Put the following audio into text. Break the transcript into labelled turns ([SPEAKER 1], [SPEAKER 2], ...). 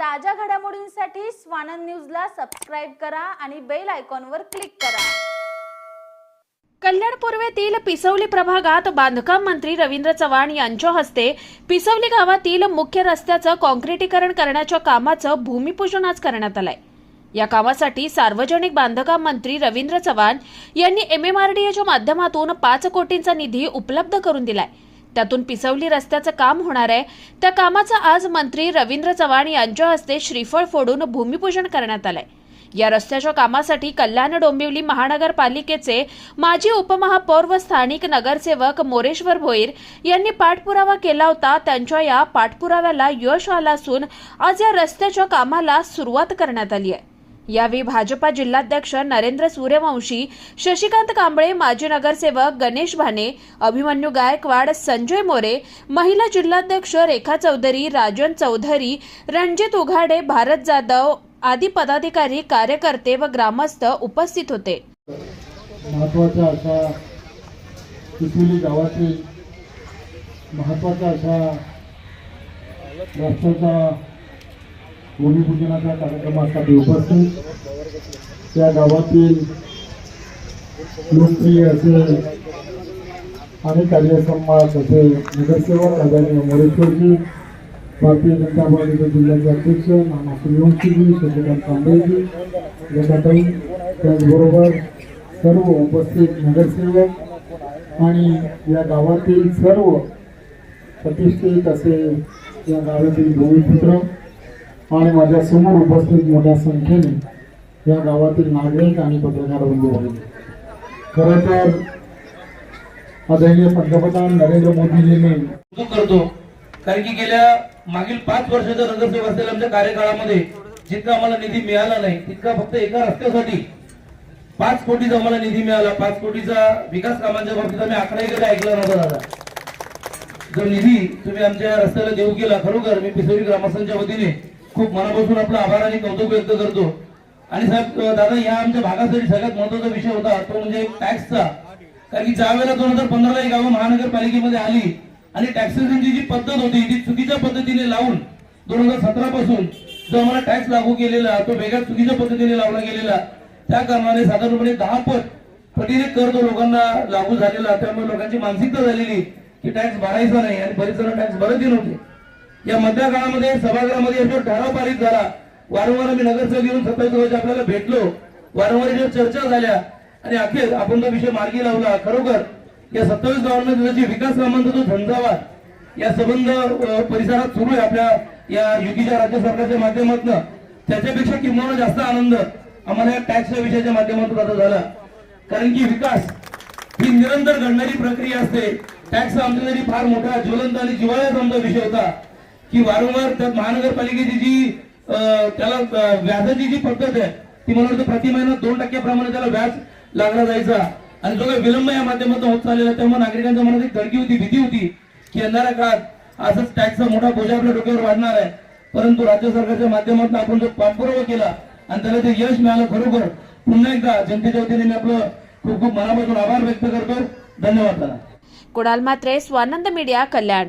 [SPEAKER 1] ताज्या घडामोडींसाठी स्वानंद न्यूजला सबस्क्राईब करा आणि बेल आयकॉनवर क्लिक करा.
[SPEAKER 2] कल्याण पूर्वेतील पिसवली प्रभागात बांधकाम मंत्री रवींद्र चव्हाण यांच्या हस्ते पिसवली गावातील मुख्य रस्त्याचं काँक्रिटीकरण करण्याच्या कामाचं भूमिपूजन आज करण्यात आलंय. या कामासाठी सार्वजनिक बांधकाम मंत्री रवींद्र चव्हाण यांनी एमएमआरडीएच्या माध्यमातून पाच कोटींचा निधी उपलब्ध करून दिलाय. त्यातून पिसवली रस्त्याचं काम होणार आहे. त्या कामाचं आज मंत्री रवींद्र चव्हाण यांच्या हस्ते श्रीफळ फोडून भूमिपूजन करण्यात आलंय. या रस्त्याच्या कामासाठी कल्याण डोंबिवली महानगरपालिकेचे माजी उपमहापौर व स्थानिक नगरसेवक मोरेश्वर भोईर यांनी पाठपुरावा केला होता. त्यांच्या या पाठपुराव्याला यश आलं असून आज या रस्त्याच्या कामाला सुरुवात करण्यात आली आहे. यावेळी भाजपा जिल्हाध्यक्ष नरेंद्र सूर्यवंशी शशिकांत कांबळे माजी नगरसेवक गणेश भाने अभिमन्यू गायकवाड संजय मोरे महिला जिल्हाध्यक्ष रेखा चौधरी राजन चौधरी रणजित उघाडे भारत जाधव आदी पदाधिकारी कार्यकर्ते व ग्रामस्थ उपस्थित होते.
[SPEAKER 3] महत्त्वाचा असा गावातील महत्त्वाचा असा भूमिपूजनाच्या कार्यक्रमासाठी उपस्थित. त्या गावातील लोकप्रिय असे अनेक कार्य असे नगरसेवक आदरणीय मोरेश्वरजी भारतीय जनता पार्टीचे जिल्ह्याचे अध्यक्ष नाना सूर्यवंशीजी शशिकांत तांबेजी रेखाताई त्याचबरोबर सर्व उपस्थित नगरसेवक आणि या गावातील सर्व प्रतिष्ठित असे या गावातील भूमिपुत्र आणि माझ्यासमोर उपस्थित मोठ्या संख्येने या गावातील नागरिक आणि पत्रकार बंधू आहेत. खरं तर आदरणीय पंतप्रधान नरेंद्र मोदीजींनी
[SPEAKER 4] करतो. कारण की गेल्या मागील पाच वर्षाच्या नगरसेवक असलेल्या आमच्या कार्यकाळामध्ये जितका आम्हाला निधी मिळाला नाही तितका फक्त एका रस्त्यासाठी पाच कोटीचा आम्हाला निधी मिळाला. पाच कोटीचा विकास कामांच्या बाबतीत आम्ही आकडाही कधी ऐकला नव्हता दादा. जो निधी तुम्ही आमच्या रस्त्याला देऊ केला खरोखर मी पिसोरी ग्रामस्थांच्या वतीने खूप मनापासून आपला आभार आणि कौतुक व्यक्त करतो. आणि साहेब दादा या आमच्या भागासाठी सगळ्यात महत्त्वाचा विषय होता तो म्हणजे टॅक्सचा. कारण की ज्या वेळेला दोन हजार पंधराला ही गावं महानगरपालिकेमध्ये आली आणि टॅक्सेशनची जी पद्धत होती ती चुकीच्या पद्धतीने लावून दोन हजार सतरा पासून जो आम्हाला टॅक्स लागू केलेला तो वेगळ्या चुकीच्या पद्धतीने लावला गेलेला त्या कारणाने साधारणपणे दहा पट पटीने कर तो लोकांना लागू झालेला. त्यामुळे लोकांची मानसिकता झालेली की टॅक्स भरायचा नाही आणि बरेच जण टॅक्स भरतही नव्हते. या मधल्या काळामध्ये सभागृहामध्ये याच्यावर ठराव पारित झाला. वारंवार आम्ही नगरसेवक येऊन सत्तावीस वर्ष आपल्याला भेटलो. वारंवार याच्यावर चर्चा झाल्या. आणि अखेर आपण तो विषय मार्गी लावला. खरोखर या सत्तावीस गावांमध्ये त्याची विकास कामांचा जो झंझावात या संबंध परिसरात सुरू आहे आपल्या या युतीच्या राज्य सरकारच्या माध्यमातून. त्याच्यापेक्षा किंवा जास्त आनंद आम्हाला या टॅक्सच्या विषयाच्या माध्यमातून आता झाला. कारण की विकास ही निरंतर घडणारी प्रक्रिया असते. टॅक्स आमच्यासाठी फार मोठा ज्वलंत आणि जिवाळ्याचा आमचा विषय होता. की वारंवार त्यात महानगरपालिकेची जी त्याला व्याजाची जी पद्धत आहे ती मला वाटतं प्रति महिना दोन टक्क्याप्रमाणे त्याला व्याज लागला जायचा. आणि जो काही विलंब या माध्यमातून होत चाललेला त्यामुळे नागरिकांच्या मनात एक धडकी होती भीती होती की येणाऱ्या काळात असंच टॅक्सचा मोठा बोजा आपल्या डोक्यावर वाढणार आहे. परंतु राज्य सरकारच्या माध्यमातून आपण जो पाठपुरावा केला आणि त्याला ते यश मिळालं खरोखर पुन्हा एकदा जनतेच्या वतीने मी आपलं खूप खूप मनापासून आभार व्यक्त करतो. धन्यवाद दादा.
[SPEAKER 2] कुणाल मात्रे स्वानंद मीडिया कल्याण.